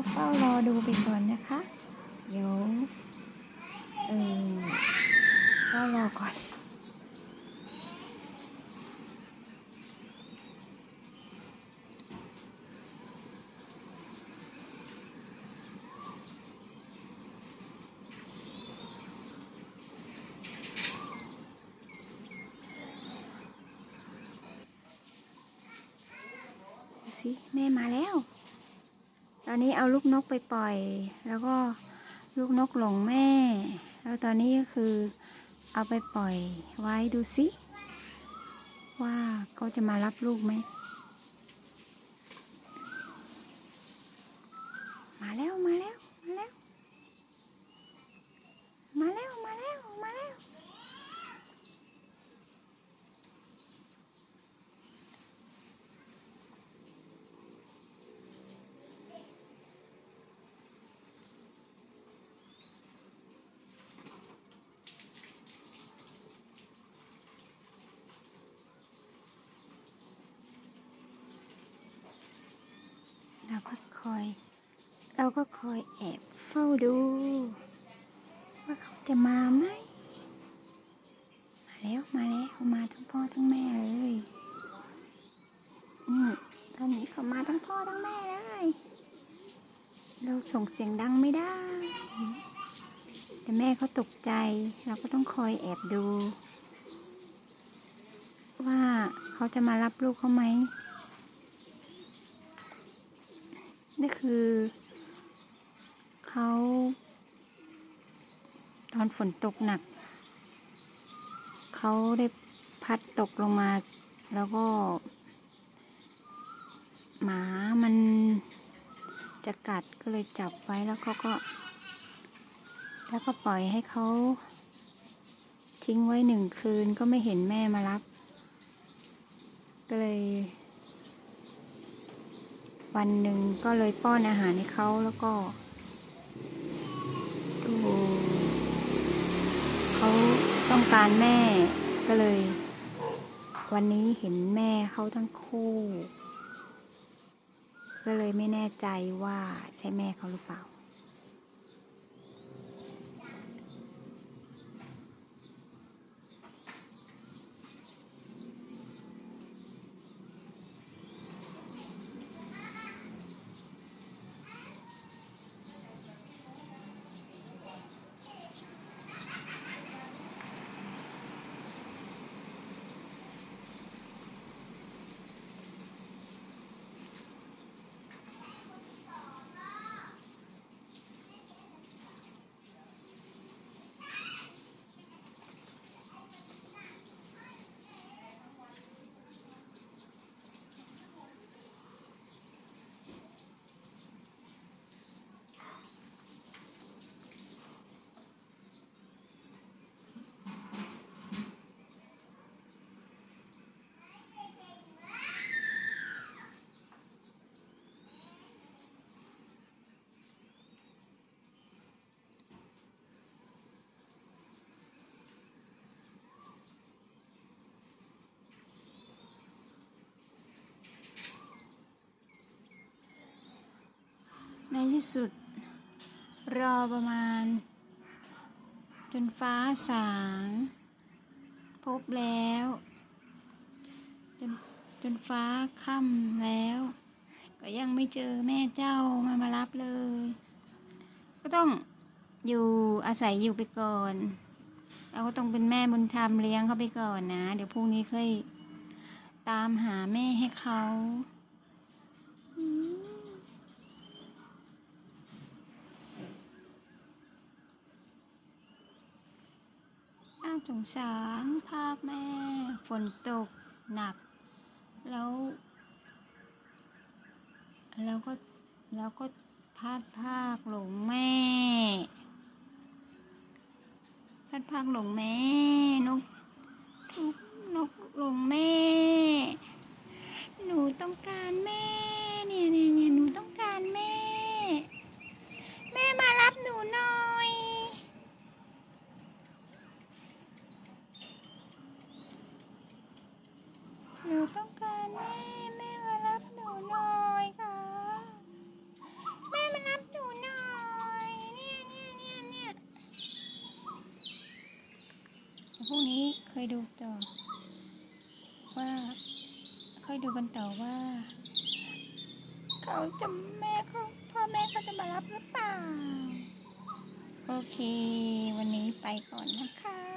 เราก็เฝ้ารอดูไปก่อนนะคะ เดี๋ยว เออเฝ้ารอก่อนดูสิแม่มาแล้ว ตอนนี้เอาลูกนกไปปล่อย แล้วก็ลูกนกหลงแม่ แล้วตอนนี้ก็คือเอาไปปล่อยไว้ดูสิว่าเขาจะมารับลูกไหม มาแล้วมาแล้วมาแล้ว มาแล้วมาแล้วมาแล้ว เราก็ค อย เราก็คอยแอบเฝ้าดู ว่าเขาจะมาไหม มาแล้วมาแล้วมาทั้งพ่อทั้งแม่เลยนี่ตอนนี้เขามาทั้งพ่อทั้งแม่เลย เราส่งเสียงดังไม่ได้แต่แม่เขาตกใจ เราก็ต้องคอยแอบดู ว่าเขาจะมารับลูกเขาไหม นี่คือเขาตอนฝนตกหนัก เขาได้พัดตกลงมา แล้วก็ หมามันจะกัดก็เลยจับไว้แล้วเขาก็ แล้วก็ปล่อยให้เขาทิ้งไว้หนึ่งคืนก็ไม่เห็นแม่มารับ ก็เลย วันหนึ่งก็เลยป้อนอาหารให้เขาแล้วก็ดูเขาต้องการแม่ก็เลย วันนี้เห็นแม่เขาทั้งคู่ ก็เลยไม่แน่ใจว่าใช่แม่เขาหรือเปล่า ในที่สุด รอประมาณ จนฟ้าสาง พบแล้ว จนจนฟ้าค่ำแล้ว ก็ยังไม่เจอแม่เจ้ามามารับเลย ก็ต้องอยู่อาศัยอยู่ไปก่อนเราก็ต้องเป็นแม่บุญธรรมเลี้ยงเขาไปก่อนนะ เดี๋ยวพรุ่งนี้ค่อยตามหาแม่ให้เขา อืม สงสารภาพแม่ ฝนตกหนัก แล้ว แล้วก็แล้วก็พลาดภาคหลงแม่พลาดภาคหลงแม่นกทุกนกหลงแม่ นูต้องการแม่ แม่มารับหนูหน่อยค่ะ แม่มารับหนูหน่อยเนี่ยเนี่ยเนี่ยเนี่ยพวกนี้เคยดูต่อ ว่าค่อยดูกันต่อว่า เขาจะแม่เขาพ่อแม่เขาจะมารับหรือเปล่า โอเค วันนี้ไปก่อนนะคะ